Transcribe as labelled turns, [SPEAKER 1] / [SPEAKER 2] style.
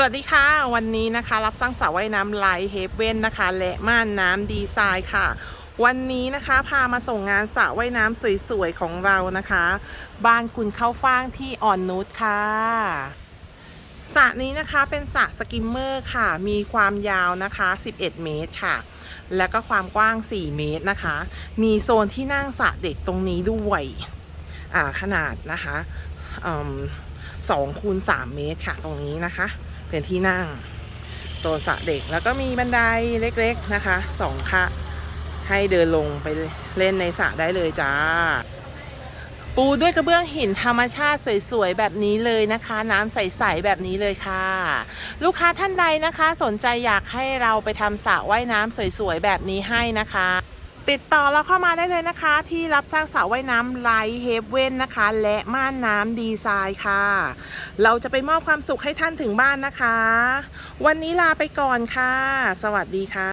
[SPEAKER 1] สวัสดีค่ะ วันนี้นะคะ รับสร้างสระว่ายน้ำไลท์เฮเว่นนะคะ และม่านน้ำดีไซน์ค่ะ วันนี้นะคะพามาส่งงานสระว่ายน้ำสวยๆ ของเรานะคะ บ้านคุณเข้าฟ่างที่อ่อนนุชค่ะสระนี้นะคะเป็นสระสกิมเมอร์ค่ะ มีความยาวนะคะ 11 เมตรค่ะ แล้วก็ความกว้าง 4 เมตรนะคะ มีโซนที่นั่งสระเด็กตรงนี้ด้วยอ่าขนาดนะคะสองคูณสามเมตรค่ะตรงนี้นะคะ เป็นที่นั่ง โซนสระเด็ก แล้วก็มีบันไดเล็กๆนะคะสองค่ะให้เดินลงไปเล่นในสระได้เลยจ้า ปูด้วยกระเบื้องหินธรรมชาติสวยๆแบบนี้เลยนะคะ น้ำใสๆแบบนี้เลยค่ะ ลูกค้าท่านใดนะคะ สนใจอยากให้เราไปทำสระว่ายน้ำสวยๆแบบนี้ให้นะคะ ติดต่อเราเข้ามาได้เลยนะคะ ที่รับสร้างสระว่ายน้ำไลท์เฮเว่นนะคะ และม่านน้ำดีไซน์ค่ะ เราจะไปมอบความสุขให้ท่านถึงบ้านนะคะ วันนี้ลาไปก่อนค่ะ สวัสดีค่ะ